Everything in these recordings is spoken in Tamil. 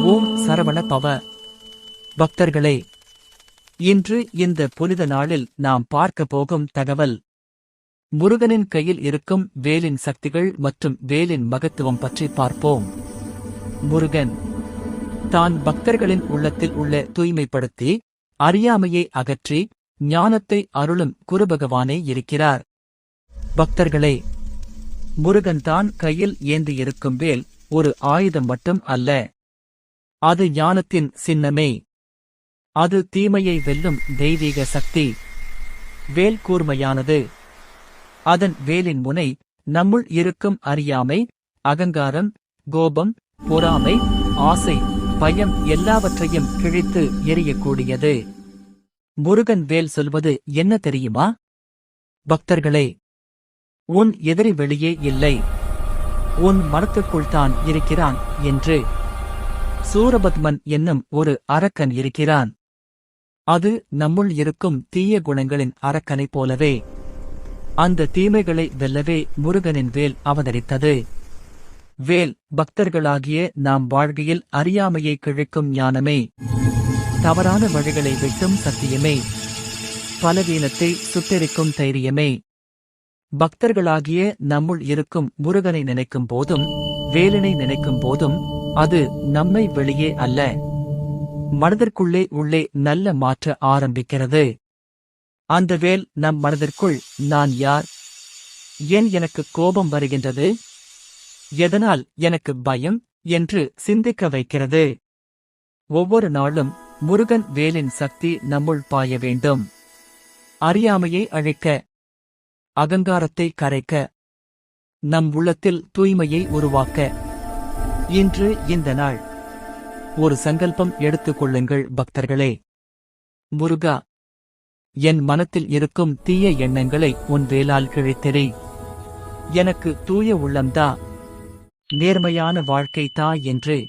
ஓம் சரவண பவ. பக்தர்களே இன்று இந்த புனித நாளில் நாம் பார்க்க போகும் தகவல் முருகனின் கையில் இருக்கும் வேலின் சக்திகள் மற்றும் வேலின் மகத்துவம் பற்றி பார்ப்போம். முருகன் தான் பக்தர்களின் உள்ளத்தில் உள்ள தூய்மைப்படுத்தி அறியாமையை அகற்றி ஞானத்தை அருளும் குருபகவானே இருக்கிறார். பக்தர்களே முருகன் தான் கையில் ஏந்தியிருக்கும் வேல் ஒரு ஆயுதம் மட்டும் அல்ல. அது ஞானத்தின் சின்னமே. அது தீமையை வெல்லும் தெய்வீக சக்தி. வேல் கூர்மையானது. அதன் வேலின் முனை நம்முள் இருக்கும் அறியாமை அகங்காரம் கோபம் பொறாமை ஆசை பயம் எல்லாவற்றையும் கிழித்து எரியக்கூடியது. முருகன் வேல் சொல்வது என்ன தெரியுமா? பக்தர்களே உன் எதிரி வெளியே இல்லை. உன் மனத்துக்குள் தான் இருக்கிறான் என்று. சூரபத்மன் என்னும் ஒரு அரக்கன் இருக்கிறான். அது நம்முள் இருக்கும் தீய குணங்களின் அரக்கனைப் போலவே அந்த தீமைகளை வெல்லவே முருகனின் வேல் அவதரித்தது. வேல் பக்தர்களாகிய நாம் வாழ்க்கையில் அறியாமையை கிழிக்கும் ஞானமே தவறான வழிகளை வெட்டும் சத்தியமே பலவீனத்தை சுத்தரிக்கும் தைரியமே. பக்தர்களாகிய நம்முள் இருக்கும் முருகனை நினைக்கும் போதும் வேலினை நினைக்கும் போதும் அது நம்மை வெளியே அல்ல. மனதிற்குள்ளே உள்ளே நல்ல மாற்ற ஆரம்பிக்கிறது. அந்த வேல் நம் மனதிற்குள் நான் யார்? ஏன் எனக்கு கோபம் வருகின்றது? எதனால் எனக்கு பயம்? என்று சிந்திக்க வைக்கிறது. ஒவ்வொரு நாளும் முருகன் வேலின் சக்தி நம்முள் பாய வேண்டும். அறியாமையை அழிக்க அகங்காரத்தை கரைக்க நம் உள்ளத்தில் தூய்மையை உருவாக்க இன்று இந்த நாள். ஒரு சங்கல்பம் எடுத்துக் கொள்ளுங்கள் பக்தர்களே. முருகா என் மனத்தில் இருக்கும் தீய எண்ணங்களை உன் வேலால் கிழித்தெறி. எனக்கு தூய உள்ளம்தா நேர்மையான வாழ்க்கை தா என்று.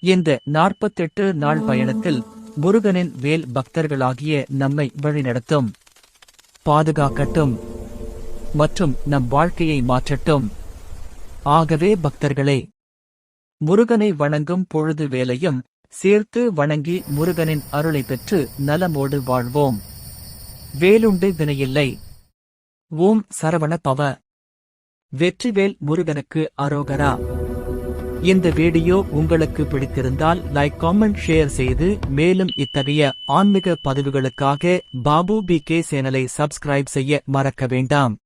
இந்த நாற்பத்தெட்டு நாள் பயணத்தில் முருகனின் வேல் பக்தர்களாகிய நம்மை வழிநடத்தும். பாதுகாக்கட்டும். மற்றும் நம் வாழ்க்கையை மாற்றட்டும். ஆகவே பக்தர்களே முருகனை வணங்கும் பொழுது வேலையும் சேர்த்து வணங்கி முருகனின் அருளை பெற்று நலமோடு வாழ்வோம். வேலுண்டு வினையில்லை. ஓம் சரவண பவ. வெற்றிவேல் முருகனுக்கு அரோகரா. இந்த வீடியோ உங்களுக்கு பிடித்திருந்தால் லைக் காமெண்ட் ஷேர் செய்து மேலும் இத்தகைய ஆன்மீக பதிவுகளுக்காக பாபு பி கே சேனலை சப்ஸ்கிரைப் செய்ய மறக்க வேண்டாம்.